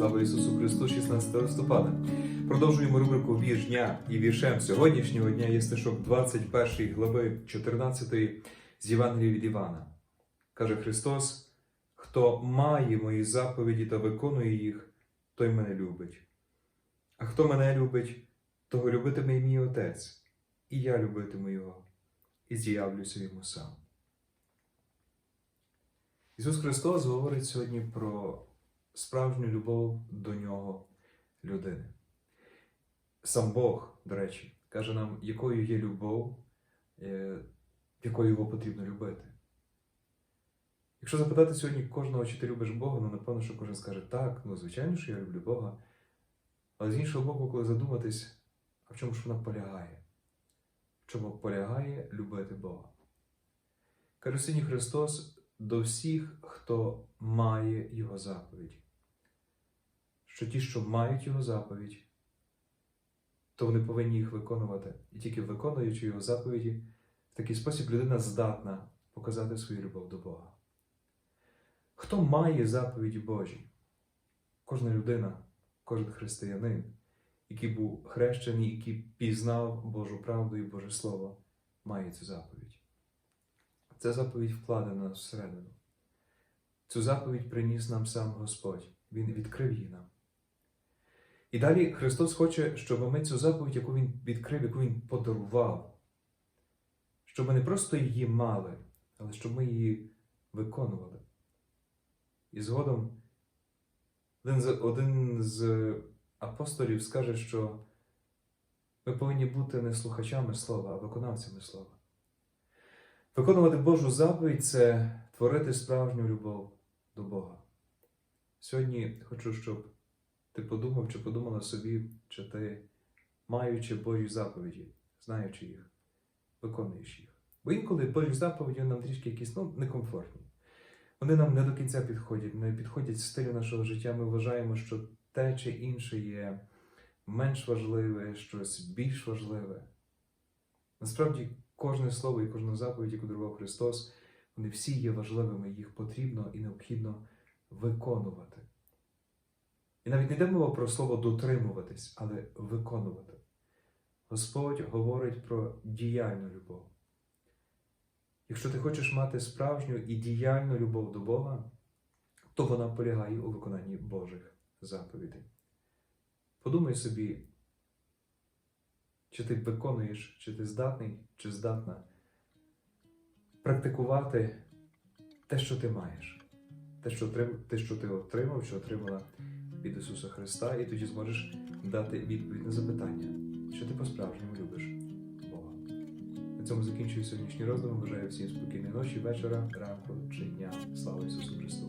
Слава Ісусу Христу, 16 листопада. Продовжуємо рубрику Вірш дня і віршем сьогоднішнього дня є стишок 21 глави 14 з Євангелія від Івана. Каже Христос: Хто має мої заповіді та виконує їх, той мене любить. А хто мене любить, того любитиме і мій Отець, і я любитиму його, і з'явлюся йому сам. Ісус Христос говорить сьогодні про справжню любов до нього людини. Сам Бог, до речі, каже нам, якою є любов, е, якою його потрібно любити. Якщо запитати сьогодні кожного, чи ти любиш Бога, ну напевно, що кожен скаже так, ну звичайно, що я люблю Бога. Але з іншого боку, коли задуматись, а в чому ж вона полягає? В чому полягає любити Бога? Каже сьогодні Христос до всіх, хто має Його заповідь. Що ті, що мають Його заповідь, то вони повинні їх виконувати. І тільки виконуючи Його заповіді, в такий спосіб людина здатна показати свою любов до Бога. Хто має заповіді Божі? Кожна людина, кожен християнин, який був хрещений, який пізнав Божу правду і Боже Слово, має цю заповідь. Ця заповідь вкладена всередину. Цю заповідь приніс нам сам Господь. Він відкрив її нам. І далі Христос хоче, щоб ми цю заповідь, яку Він відкрив, яку Він подарував, щоб ми не просто її мали, але щоб ми її виконували. І згодом один з, апостолів скаже, що ми повинні бути не слухачами слова, а виконавцями слова. Виконувати Божу заповідь це творити справжню любов до Бога. Сьогодні хочу, щоб ти подумав чи подумала собі, чи ти, маючи Божі заповіді, знаючи їх, виконуєш їх. Бо інколи Божі заповіді нам трішки якісь ну, некомфортні. Вони нам не до кінця підходять, не підходять стилю нашого життя. Ми вважаємо, що те чи інше є менш важливе, щось більш важливе. Насправді, кожне слово і кожну заповідь, яку дарував Христос, вони всі є важливими, їх потрібно і необхідно виконувати. І навіть не йде мова про слово дотримуватись, але виконувати. Господь говорить про діяльну любов. Якщо ти хочеш мати справжню і діяльну любов до Бога, то вона полягає у виконанні Божих заповідей. Подумай собі, чи ти виконуєш, чи ти здатний, чи здатна практикувати те, що ти маєш, те, що, те, що ти отримав, що отримала від Ісуса Христа, і тоді зможеш дати відповідь на запитання, що ти по-справжньому любиш Бога. На цьому закінчую сьогоднішній роздум. Бажаю всім спокійної ночі, вечора, ранку чи дня. Слава Ісусу Христу!